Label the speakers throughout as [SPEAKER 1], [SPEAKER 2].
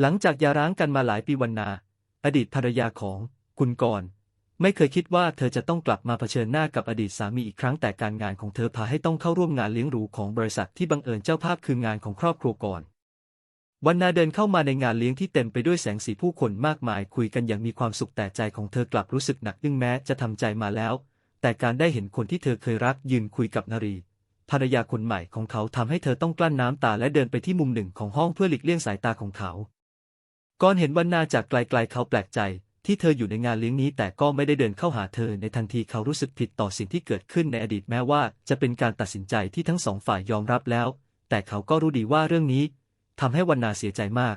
[SPEAKER 1] หลังจากหยาร้างกันมาหลายปีวันนา อดีตภรรยาของคุณกรไม่เคยคิดว่าเธอจะต้องกลับมาเผชิญหน้ากับอดีตสามีอีกครั้งแต่การงานของเธอพาให้ต้องเข้าร่วมงานเลี้ยงหรูของบริษัทที่บังเอิญเจ้าภาพคืองานของครอบครัวกรณ์วันนาเดินเข้ามาในงานเลี้ยงที่เต็มไปด้วยแสงสีผู้คนมากมายคุยกันอย่างมีความสุขแต่ใจของเธอกลับรู้สึกหนักอึ้งแม้จะทำใจมาแล้ว แต่การได้เห็นคนที่เธอเคยรักยืนคุยกับนารี ภรรยาคนใหม่ของเขาทำให้เธอต้องกลั้นน้ำตาและเดินไปที่มุมหนึ่งของห้องเพื่อหลีกเลี่ยงสายตาของเขา ก่อนเห็นวันนาจากไกลๆเขาแปลกใจ ที่เธออยู่ในงานเลี้ยงนี้ แต่ก็ไม่ได้เดินเข้าหาเธอในทันทีเขารู้สึกผิดต่อสิ่งที่เกิดขึ้นในอดีตแม้ว่าจะเป็นการตัดสินใจที่ทั้งสองฝ่ายยอมรับแล้ว แต่เขาก็รู้ดีว่าเรื่องนี้ทำให้วันนาเสียใจมาก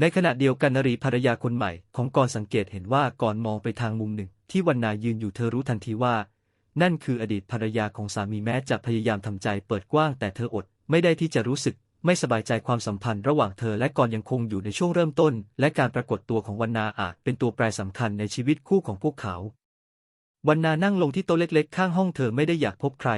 [SPEAKER 1] ในขณะเดียวกันนรีภรรยาคนใหม่ ของกรสังเกตเห็นว่าก่อนมองไปทางมุมหนึ่ง ที่วันนายืนอยู่เธอรู้ทันทีว่า นั่นคืออดีตภรรยาของสามีแม้จะพยายามทำใจเปิดกว้างแต่เธออดไม่ได้ที่จะรู้สึก ไม่สบายใจความสัมพันธ์ระหว่างเธอและกรยังคงอยู่ในช่วงเริ่มต้น และการปรากฏตัวของวันนาอาจเป็นตัวแปรสำคัญในชีวิตคู่ของพวกเขา วันนานั่งลงที่โต๊ะเล็ก ๆ ข้างห้องเธอไม่ได้อยากพบใคร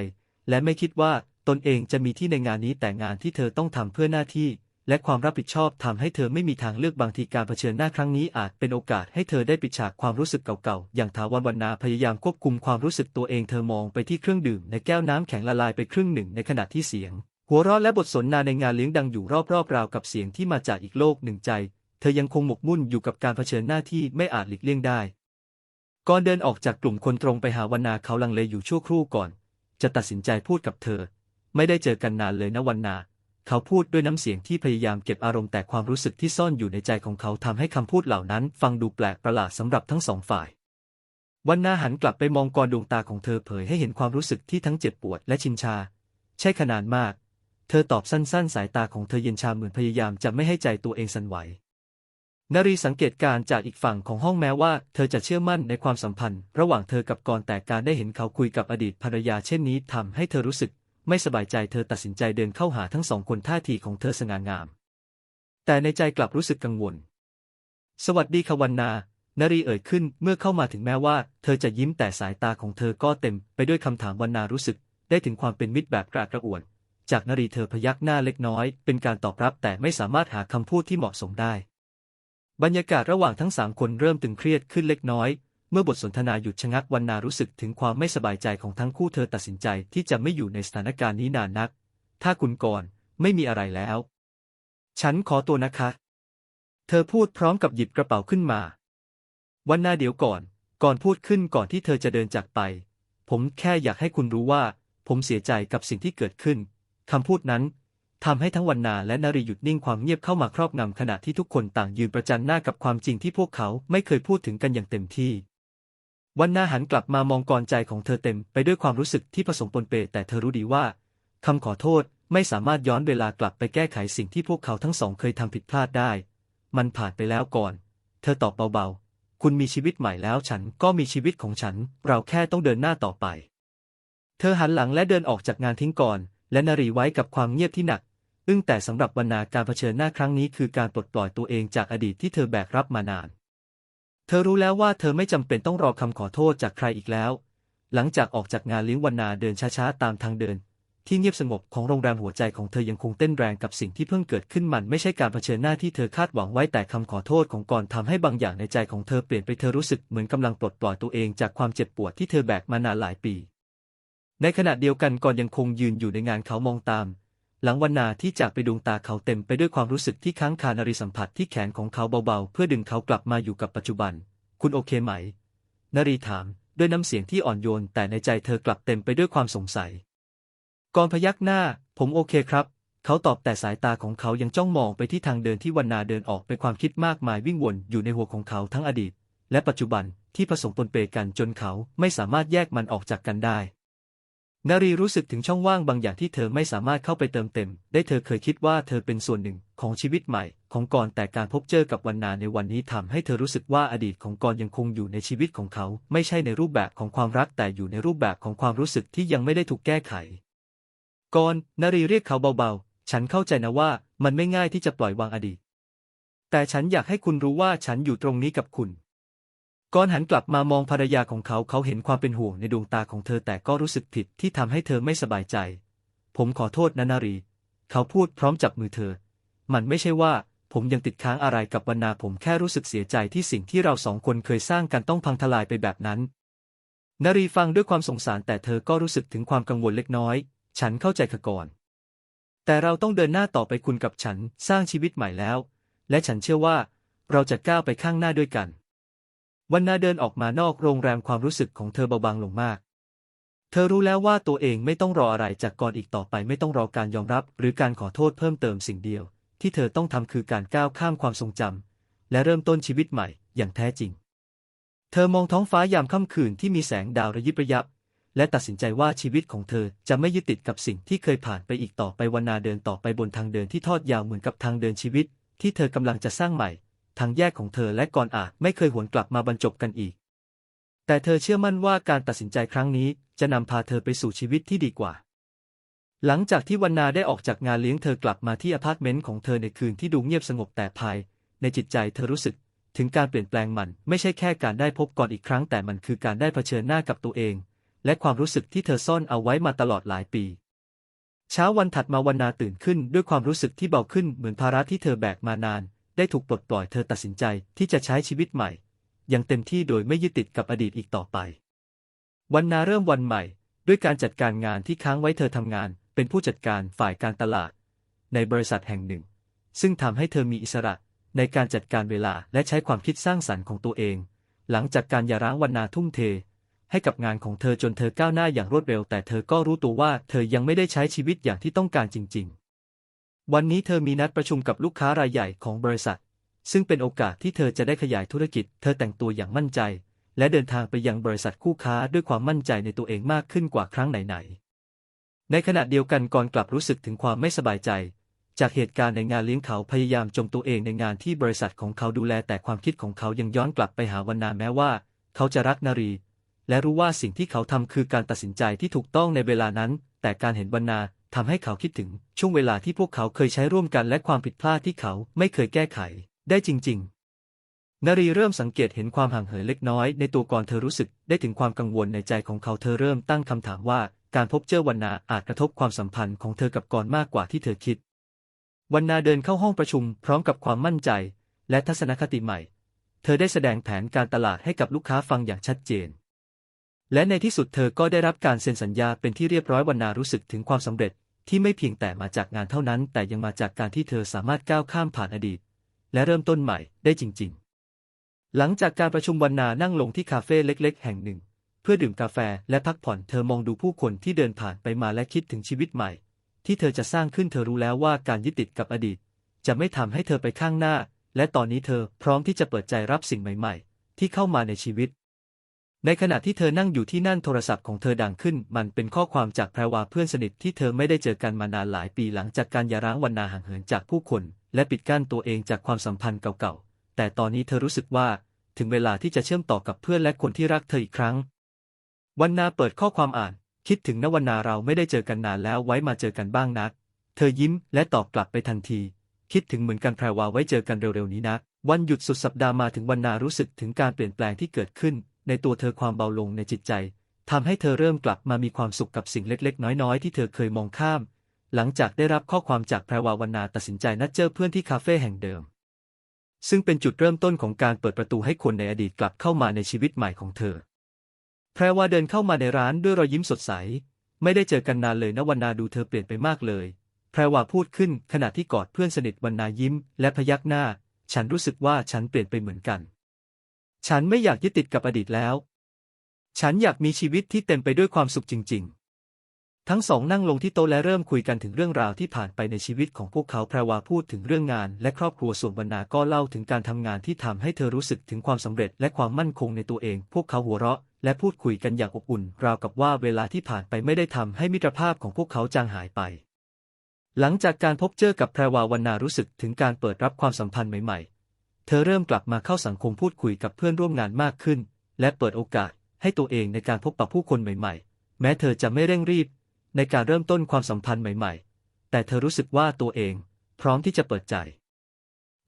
[SPEAKER 1] และไม่คิดว่าตนเองจะมีที่ในงานนี้แต่งานที่เธอต้องทำเพื่อหน้าที่ และความรับผิดชอบทำให้เธอไม่มีทางเลือกบางทีการเผชิญหน้าครั้งนี้อาจเป็นโอกาสให้เธอได้ปิดฉากความรู้สึกเก่าๆอย่างถาวรวันนาพยายามควบคุมความรู้สึกตัวเองเธอมองไปที่เครื่องดื่มในแก้วน้ำแข็งละลายไปครึ่งหนึ่งในขณะที่เสียง หัวเราะและบทสนทนาในงานเลี้ยงดังอยู่รอบๆราวกับเสียงที่มาจากอีกโลกหนึ่งใจ เธอยังคงหมกมุ่นอยู่กับการเผชิญหน้าที่ไม่อาจหลีกเลี่ยงได้ ก่อนเดินออกจากกลุ่มคนตรงไปหาวันนาเขาลังเลอยู่ชั่วครู่ก่อน จะตัดสินใจพูดกับเธอ ไม่ได้เจอกันนานเลยนะวันนา เขาพูดด้วยน้ำเสียงที่พยายามเก็บอารมณ์แต่ความรู้สึกที่ซ่อนอยู่ในใจของเขาทำให้คำพูดเหล่านั้น ฟังดูแปลกประหลาดสำหรับทั้งสองฝ่ายวันนาหันกลับไปมองกรดวงตาของเธอเผยให้เห็นความรู้สึกที่ทั้งเจ็บปวดและชินชา ใช่ขนาดมาก เธอตอบสั้นๆ สายตาของเธอเย็นชาเหมือนพยายามจะไม่ให้ใจตัวเองสั่นไหว นารีสังเกตการจากอีกฝั่งของห้องแม้ว่า เธอจะเชื่อมั่นในความสัมพันธ์ ระหว่างเธอกับกรแต่การได้เห็นเขาคุยกับอดีตภรรยาเช่นนี้ทำให้เธอรู้สึก ไม่สบายใจเธอตัดสินใจเดินเข้าหาทั้งสองคนท่าทีของเธอสง่างาม แต่ในใจกลับรู้สึกกังวล สวัสดีค่ะวันนานารีเอ่ยขึ้นเมื่อเข้ามาถึงแม้ว่า เธอจะยิ้มแต่สายตาของเธอก็เต็ม ไปด้วยคำถามวันนารู้สึก ได้ถึงความเป็นมิตรแบบกระอักกระอ่วน จากนรีเธอพยักหน้าเล็กน้อย เป็นการตอบรับแต่ไม่สามารถหาคำพูดที่เหมาะสมได้ บรรยากาศระหว่างทั้งสามคนเริ่มตึงเครียดขึ้นเล็กน้อย เมื่อบทสนทนาหยุดชะงักวันนารู้สึกถึงความไม่สบายใจของทั้งคู่เธอตัดสินใจที่จะไม่อยู่ในสถานการณ์นี้นานนัก ถ้าคุณกรณ์ไม่มีอะไรแล้ว ฉันขอตัวนะคะ เธอพูดพร้อมกับหยิบกระเป๋าขึ้นมา วันนาเดี๋ยวก่อน ก่อนพูดขึ้นก่อนที่เธอจะเดินจากไป ผมแค่อยากให้คุณรู้ว่า ผมเสียใจกับสิ่งที่เกิดขึ้น คำพูดนั้นทำให้ทั้งวันนาและนารีหยุดนิ่งความเงียบเข้ามาครอบงำขณะที่ทุกคนต่างยืนประจันหน้ากับความจริงที่พวกเขาไม่เคยพูดถึงกันอย่างเต็มที่ วันนาหันกลับมามองกรใจของเธอเต็มไปด้วยความรู้สึกที่ผสมปนเปแต่เธอรู้ดีว่าคำขอโทษไม่สามารถย้อนเวลากลับไปแก้ไขสิ่งที่พวกเขาทั้งสองเคยทำผิดพลาดได้ มันผ่านไปแล้วก่อน เธอตอบเบาๆ คุณมีชีวิตใหม่แล้วฉันก็มีชีวิตของฉัน เราแค่ต้องเดินหน้าต่อไป เธอหันหลังและเดินออกจากงานทิ้งก่อน และนารีไว้กับความเงียบที่หนัก อึ้งแต่สำหรับวรรณาการเผชิญหน้าครั้งนี้คือการปลดปล่อยตัวเองจากอดีตที่เธอแบกรับมานาน เธอรู้แล้วว่าเธอไม่จำเป็นต้องรอคำขอโทษจากใครอีกแล้ว หลังจากออกจากงานเลี้ยงวรรณาเดินช้าๆ ตามทางเดิน ที่เงียบสงบของโรงแรมหัวใจของเธอยังคงเต้นแรงกับสิ่งที่เพิ่งเกิดขึ้นมันไม่ใช่การเผชิญหน้าที่เธอคาดหวังไว้แต่คำขอโทษของก่อนทำให้บางอย่างในใจของเธอเปลี่ยนไปเธอรู้สึกเหมือนกำลังปลดปล่อยตัวเองจากความเจ็บปวดที่เธอแบกมานานหลายปี ในขณะเดียวกันก่อนยังคงยืนอยู่ในงานเขามองตาม หลังวันนาที่จากไปดวงตาเขาเต็มไปด้วยความรู้สึกที่ค้างคานารีสัมผัสที่แขนของเขาเบาๆ เพื่อดึงเขากลับมาอยู่กับปัจจุบัน คุณโอเคไหม นารีถาม ด้วยน้ำเสียงที่อ่อนโยน แต่ในใจเธอกลับเต็มไปด้วยความสงสัยก่อนพยักหน้า ผมโอเคครับ เขาตอบแต่สายตาของเขายังจ้องมองไปที่ทางเดินที่วันนาเดินออกไปความคิดมากมายวิ่งวนอยู่ในหัวของเขาทั้งอดีต และปัจจุบันที่ผสมปนเปกันจนเขาไม่สามารถแยกมันออกจากกันได้ นารีรู้สึกถึงช่องว่างบางอย่างที่เธอไม่สามารถเข้าไปเติมเต็ม ได้เธอเคยคิดว่าเธอเป็นส่วนหนึ่งของชีวิตใหม่ ของกรแต่การพบเจอกับวันนาในวันนี้ทำให้เธอรู้สึกว่าอดีตของกรยังคงอยู่ในชีวิตของเขา ไม่ใช่ในรูปแบบของความรักแต่อยู่ในรูปแบบของความรู้สึกที่ยังไม่ได้ถูกแก้ไขกรณ์นารีเรียกเขาเบาๆ ฉันเข้าใจนะว่ามันไม่ง่ายที่จะปล่อยวางอดีต แต่ฉันอยากให้คุณรู้ว่าฉันอยู่ตรงนี้กับคุณ ก่อนหันกลับมามองภรรยาของเขาเขาเห็นความเป็นห่วงในดวงตาของเธอแต่ก็รู้สึกผิดที่ทำให้เธอไม่สบายใจ ผมขอโทษนะนารี เขาพูดพร้อมจับมือเธอ มันไม่ใช่ว่าผมยังติดค้างอะไรกับวรรณาผมแค่รู้สึกเสียใจที่สิ่งที่เราสองคนเคยสร้างกันต้องพังทลายไปแบบนั้น นารีฟังด้วยความสงสารแต่เธอก็รู้สึกถึงความกังวลเล็กน้อย ฉันเข้าใจขก่อน แต่เราต้องเดินหน้าต่อไปคุณกับฉันสร้างชีวิตใหม่แล้ว และฉันเชื่อว่าเราจะก้าวไปข้างหน้าด้วยกัน วันนาเดินออกมานอกโรงแรมความรู้สึกของเธอเบาบางลงมาก เธอรู้แล้วว่าตัวเองไม่ต้องรออะไรจากก่อนอีกต่อไปไม่ต้องรอการยอมรับ หรือการขอโทษเพิ่มเติมสิ่งเดียว ที่เธอต้องทำคือการก้าวข้ามความทรงจำและเริ่มต้นชีวิตใหม่อย่างแท้จริง เธอมองท้องฟ้ายามค่ำคืนที่มีแสงดาวระยิบระยับ และตัดสินใจว่าชีวิตของเธอจะไม่ยึดติดกับสิ่งที่เคยผ่านไปอีกต่อไปวันนาเดินต่อไปบนทางเดินที่ทอดยาวเหมือนกับทางเดินชีวิต ที่เธอกำลังจะสร้างใหม่ ทางแยกของเธอและก่อนอาจไม่เคยหวนกลับมาบรรจบกันอีก แต่เธอเชื่อมั่นว่าการตัดสินใจครั้งนี้จะนำพาเธอไปสู่ชีวิตที่ดีกว่า หลังจากที่วันนาได้ออกจากงานเลี้ยงเธอกลับมาที่อพาร์ตเมนต์ของเธอในคืนที่ดูเงียบสงบแต่ภาย ในจิตใจเธอรู้สึกถึงการเปลี่ยนแปลงมันไม่ใช่แค่การได้พบก่อนอีกครั้ง แต่มันคือการได้เผชิญหน้ากับตัวเอง และความรู้สึกที่เธอซ่อนเอาไว้มาตลอดหลายปี เช้าวันถัดมาวันนาตื่นขึ้นด้วยความรู้สึกที่เบาขึ้นเหมือนภาระที่เธอแบกมานาน ได้ถูกปลดปล่อยเธอตัดสินใจที่จะใช้ชีวิตใหม่ อย่างเต็มที่โดยไม่ยึดติดกับอดีตอีกต่อไป วันนาเริ่มวันใหม่ ด้วยการจัดการงานที่ค้างไว้เธอทำงาน เป็นผู้จัดการฝ่ายการตลาด ในบริษัทแห่งหนึ่ง ซึ่งทำให้เธอมีอิสระในการจัดการเวลาและใช้ความคิดสร้างสรรค์ของตัวเอง หลังจากการหย่าร้างวันนาทุ่มเท ให้กับงานของเธอจนเธอก้าวหน้าอย่างรวดเร็ว แต่เธอก็รู้ตัวว่าเธอยังไม่ได้ใช้ชีวิตอย่างที่ต้องการจริง ๆ วันนี้เธอมีนัดประชุมกับลูกค้ารายใหญ่ของบริษัท ซึ่งเป็นโอกาสที่เธอจะได้ขยายธุรกิจ เธอแต่งตัวอย่างมั่นใจ และเดินทางไปยังบริษัทคู่ค้าด้วยความมั่นใจในตัวเองมากขึ้นกว่าครั้งไหนๆ ในขณะเดียวกันก่อนกลับรู้สึกถึงความไม่สบายใจ จากเหตุการณ์ในงานเลี้ยงเขาพยายามจมตัวเองในงานที่บริษัทของเขาดูแลแต่ความคิดของเขายังย้อนกลับไปหาวันนาแม้ว่า เขาจะรักนารี และรู้ว่าสิ่งที่เขาทำคือการตัดสินใจที่ถูกต้องในเวลานั้น แต่การเห็นวันนา ทำให้เขาคิดถึงช่วงเวลาที่พวกเขาเคยใช้ร่วมกันและความผิดพลาดที่เขาไม่เคยแก้ไข ได้จริง ๆนารีเริ่มสังเกตเห็นความห่างเหินเล็กน้อยในตัวก่อนเธอรู้สึกได้ถึงความกังวลในใจของเขาเธอเริ่มตั้งคำถามว่าการพบเจอวันนาอาจกระทบความสัมพันธ์ของเธอกับก่อนมากกว่าที่เธอคิด วันนาเดินเข้าห้องประชุมพร้อมกับความมั่นใจ และทัศนคติใหม่ เธอได้แสดงแผนการตลาดให้กับลูกค้าฟังอย่างชัดเจน และในที่สุดเธอก็ได้รับการเซ็นสัญญาเป็นที่เรียบร้อยวันนารู้สึกถึงความสำเร็จ ที่ไม่เพียงแต่มาจากงานเท่านั้น แต่ยังมาจากการที่เธอสามารถก้าวข้ามผ่านอดีต และเริ่มต้นใหม่ได้จริง ๆ หลังจากการประชุมวันนานั่งลงที่คาเฟ่เล็ก ๆ แห่งหนึ่ง เพื่อดื่มกาแฟและพักผ่อนเธอมองดูผู้คนที่เดินผ่านไปมาและคิดถึงชีวิตใหม่ ที่เธอจะสร้างขึ้นเธอรู้แล้วว่าการยึดติดกับอดีต จะไม่ทำให้เธอไปข้างหน้า และตอนนี้เธอพร้อมที่จะเปิดใจรับสิ่งใหม่ ๆ ที่เข้ามาในชีวิต ในขณะที่เธอนั่งอยู่ที่นั่นโทรศัพท์ของเธอดังขึ้น มันเป็นข้อความจากแพรวาเพื่อนสนิทที่เธอไม่ได้เจอกันมานานหลายปีหลังจากการยาร้างวันนาห่างเหินจากผู้คน และปิดกั้นตัวเองจากความสัมพันธ์เก่าๆ แต่ตอนนี้เธอรู้สึกว่า ถึงเวลาที่จะเชื่อมต่อกับเพื่อนและคนที่รักเธออีกครั้ง วันนาเปิดข้อความอ่าน คิดถึงนวันนาเราไม่ได้เจอกันนานแล้วไว้มาเจอกันบ้างนัก เธอยิ้มและตอบกลับไปทันที คิดถึงเหมือนกันแพรวาไว้เจอกันเร็วๆนี้นะวันหยุดสุดสัปดาห์มาถึงวันนารู้สึกถึงการเปลี่ยนแปลงที่เกิดขึ้น ในตัวเธอความเบาลงในจิตใจทำให้เธอเริ่มกลับมามีความสุขกับสิ่งเล็ก ๆ น้อยๆ ที่เธอเคยมองข้าม หลังจากได้รับข้อความจากแพรวาวนนาตัดสินใจนัดเจอเพื่อนที่คาเฟ่แห่งเดิม ซึ่งเป็นจุดเริ่มต้นของการเปิดประตูให้คนในอดีตกลับเข้ามาในชีวิตใหม่ของเธอ แพรวาเดินเข้ามาในร้านด้วยรอยยิ้มสดใส ไม่ได้เจอกันนานเลยนะวันนาดูเธอเปลี่ยนไปมากเลย แพรวาพูดขึ้นขณะที่กอดเพื่อนสนิทวันนายิ้ม และพยักหน้า ฉันรู้สึกว่าฉันเปลี่ยนไปเหมือนกัน ฉันไม่อยากยึดติดกับอดีตแล้ว ฉันอยากมีชีวิตที่เต็มไปด้วยความสุขจริง ๆ ทั้งสองนั่งลงที่โต๊ะและเริ่มคุยกันถึงเรื่องราวที่ผ่านไปในชีวิตของพวกเขาแพรวาพูดถึงเรื่องงาน และครอบครัวส่วนบรรณาก็เล่าถึงการทำงานที่ทำให้เธอรู้สึกถึงความสำเร็จและความมั่นคงในตัวเอง พวกเขาหัวเราะ และพูดคุยกันอย่างอบอุ่น ราวกับว่าเวลาที่ผ่านไปไม่ได้ทำให้มิตรภาพของพวกเขาจางหายไปหลังจากการพบเจอกับแพรวาวันนารู้สึกถึงการเปิดรับความสัมพันธ์ใหม่ เธอเริ่มกลับมาเข้าสังคมพูดคุยกับเพื่อนร่วมงานมากขึ้น และเปิดโอกาสให้ตัวเองในการพบปะผู้คนใหม่ๆ แม้เธอจะไม่เร่งรีบ ในการเริ่มต้นความสัมพันธ์ใหม่ ๆ แต่เธอรู้สึกว่าตัวเอง พร้อมที่จะเปิดใจ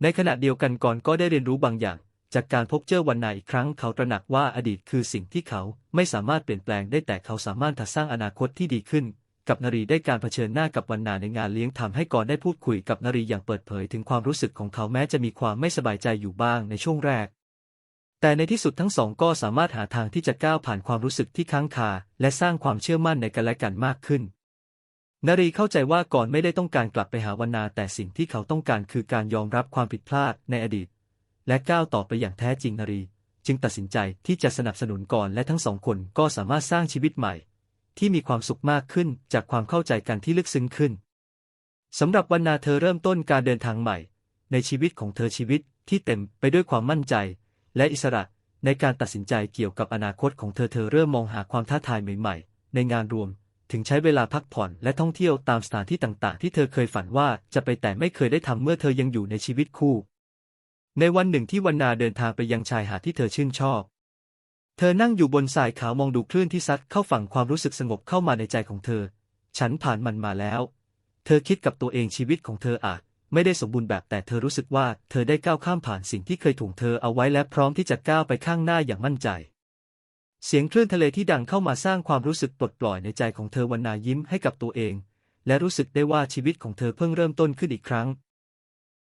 [SPEAKER 1] ในขณะเดียวกันก่อนก็ได้เรียนรู้บางอย่าง จากการพบเจอวันนาอีกครั้งเขาตระหนักว่าอดีตคือสิ่งที่เขาไม่สามารถเปลี่ยนแปลงได้แต่เขาสามารถถัดสร้างอนาคตที่ดีขึ้น กับนรีได้การเผชิญหน้ากับวันนาในงานเลี้ยงทำให้กรได้พูดคุยกับนรีอย่างเปิดเผยถึงความรู้สึกของเขาแม้จะมีความไม่สบายใจอยู่บ้างในช่วงแรก แต่ในที่สุดทั้งสองก็สามารถหาทางที่จะก้าวผ่านความรู้สึกที่ค้างคา และสร้างความเชื่อมั่นในกันและกันมากขึ้นนรีเข้าใจว่าก่อนไม่ได้ต้องการกลับไปหาวันนา แต่สิ่งที่เขาต้องการคือการยอมรับความผิดพลาดในอดีต และก้าวต่อไปอย่างแท้จริงนรี จึงตัดสินใจที่จะสนับสนุนก่อนและทั้งสองคนก็สามารถสร้างชีวิตใหม่ ที่มีความสุขมากขึ้นจากความเข้าใจกันที่ลึกซึ้งขึ้นสำหรับวันนาเธอเริ่มต้นการเดินทางใหม่ ในชีวิตของเธอชีวิตที่เต็มไปด้วยความมั่นใจ และอิสระในการตัดสินใจเกี่ยวกับอนาคตของเธอเธอเริ่มมองหาความท้าทายใหม่ ๆ ในงานรวม ถึงใช้เวลาพักผ่อนและท่องเที่ยวตามสถานที่ต่างๆ ที่เธอเคยฝันว่าจะไปแต่ไม่เคยได้ทำเมื่อเธอยังอยู่ในชีวิตคู่ ในวันหนึ่งที่วันนาเดินทางไปยังชายหาดที่เธอชื่นชอบ เธอนั่งอยู่บนทรายขาวมองดูคลื่นที่ซัดเข้าฝั่งความรู้สึกสงบเข้ามาในใจของเธอ ฉันผ่านมันมาแล้ว เธอคิดกับตัวเองชีวิตของเธออาจ ไม่ได้สมบูรณ์แบบแต่เธอรู้สึกว่าเธอได้ก้าวข้ามผ่านสิ่งที่เคยถ่วงเธอเอาไว้และพร้อมที่จะก้าวไปข้างหน้าอย่างมั่นใจ เสียงคลื่นทะเลที่ดังเข้ามาสร้างความรู้สึกปลดปล่อยในใจของเธอวันนายิ้มให้กับตัวเอง และรู้สึกได้ว่าชีวิตของเธอเพิ่งเริ่มต้นขึ้นอีกครั้ง